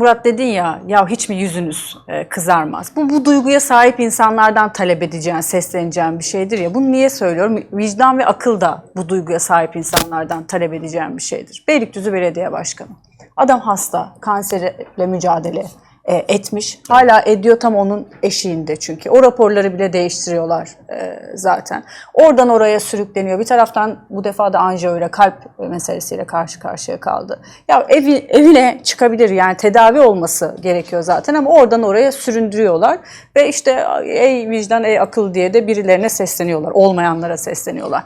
Murat dedin ya, ya hiç mi yüzünüz e, kızarmaz? Bu, bu duyguya sahip insanlardan talep edeceğin, sesleneceğin bir şeydir ya. Bunu niye söylüyorum? Vicdan ve akıl da bu duyguya sahip insanlardan talep edeceğin bir şeydir. Beylikdüzü Belediye Başkanı. Adam hasta, kanserle mücadele etmiş. Hala ediyor tam onun eşiğinde çünkü. O raporları bile değiştiriyorlar e, zaten. Oradan oraya sürükleniyor. Bir taraftan bu defa da anjiyo ile kalp meselesiyle karşı karşıya kaldı. Ya evi, evine çıkabilir yani tedavi olması gerekiyor zaten ama oradan oraya süründürüyorlar. Ve işte ey vicdan ey akıl diye de birilerine sesleniyorlar. Olmayanlara sesleniyorlar.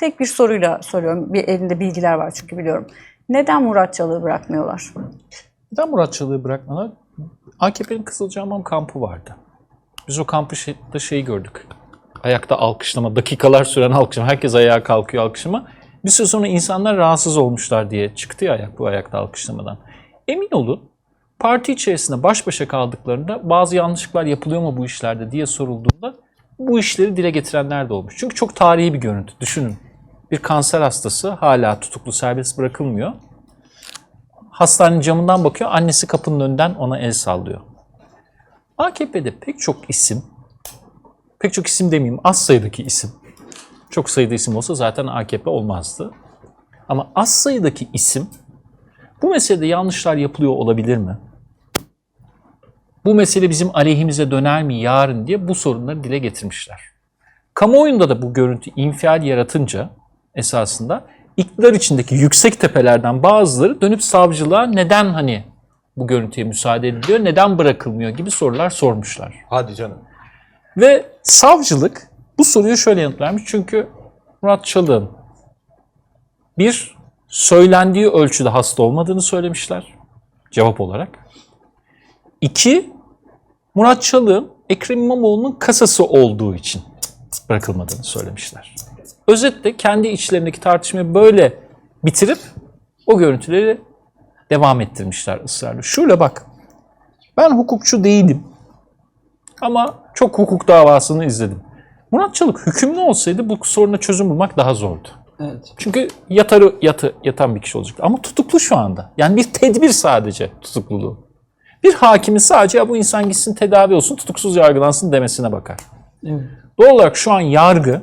Tek bir soruyla soruyorum. Bir elinde bilgiler var çünkü biliyorum. Neden Murat Çalık'ı bırakmıyorlar? Neden Murat Çalık'ı bırakmalar? AKP'nin Kızılcahamam kampı vardı. Biz o kampı şey, da şeyi gördük. Ayakta alkışlama, dakikalar süren alkışlama. Herkes ayağa kalkıyor alkışlama. Bir süre sonra insanlar rahatsız olmuşlar diye çıktı ya ayak, bu ayakta alkışlamadan. Emin olun parti içerisinde baş başa kaldıklarında bazı yanlışlıklar yapılıyor mu bu işlerde diye sorulduğunda bu işleri dile getirenler de olmuş. Çünkü çok tarihi bir görüntü. Düşünün bir kanser hastası hala tutuklu serbest bırakılmıyor. Hastanenin camından bakıyor, annesi kapının önünden ona el sallıyor. AKP'de pek çok isim, pek çok isim demeyeyim, az sayıdaki isim, çok sayıda isim olsa zaten AKP olmazdı. Ama az sayıdaki isim bu meselede yanlışlar yapılıyor olabilir mi? Bu mesele bizim aleyhimize döner mi yarın diye bu sorunları dile getirmişler. Kamuoyunda da bu görüntü infial yaratınca esasında iktidar içindeki yüksek tepelerden bazıları dönüp savcılığa neden hani bu görüntüye müsaade ediliyor, neden bırakılmıyor gibi sorular sormuşlar. Hadi canım. Ve savcılık bu soruyu şöyle yanıtlarmış. Çünkü Murat Çalık'ın bir söylendiği ölçüde hasta olmadığını söylemişler cevap olarak. İki, Murat Çalık'ın Ekrem İmamoğlu'nun kasası olduğu için bırakılmadığını söylemişler. Özetle kendi içlerindeki tartışmayı böyle bitirip o görüntüleri devam ettirmişler ısrarla. Şöyle bak, ben hukukçu değilim. Ama çok hukuk davasını izledim. Murat Çalık hükümlü olsaydı bu soruna çözüm bulmak daha zordu. Evet. Çünkü yatarı yatı yatan bir kişi olacaktı. Ama tutuklu şu anda. Yani bir tedbir sadece tutukluluğu. Bir hakimin sadece ya bu insan gitsin tedavi olsun tutuksuz yargılansın demesine bakar. Evet. Doğal olarak şu an yargı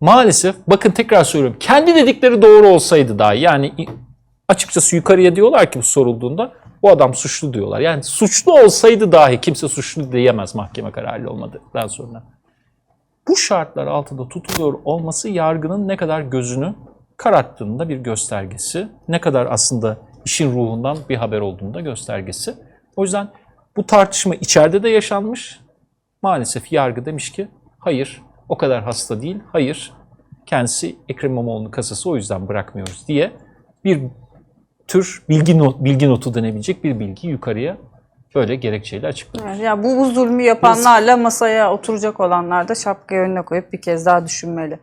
maalesef bakın tekrar söylüyorum kendi dedikleri doğru olsaydı daha yani açıkçası yukarıya diyorlar ki bu sorulduğunda bu adam suçlu diyorlar. Yani suçlu olsaydı dahi kimse suçlu diyemez mahkeme kararı olmadıktan sonra. Bu şartlar altında tutuluyor olması yargının ne kadar gözünü kararttığının da bir göstergesi. Ne kadar aslında işin ruhundan bir haber olduğunu da göstergesi. O yüzden bu tartışma içeride de yaşanmış. Maalesef yargı demiş ki hayır o kadar hasta değil. Hayır kendisi Ekrem İmamoğlu'nun kasası o yüzden bırakmıyoruz diye bir tür bilgi, not, bilgi notu denebilecek bir bilgi yukarıya böyle gerekçeyle açıklamış. Evet, ya bu, bu zulmü yapanlarla masaya oturacak olanlar da şapkayı önüne koyup bir kez daha düşünmeli.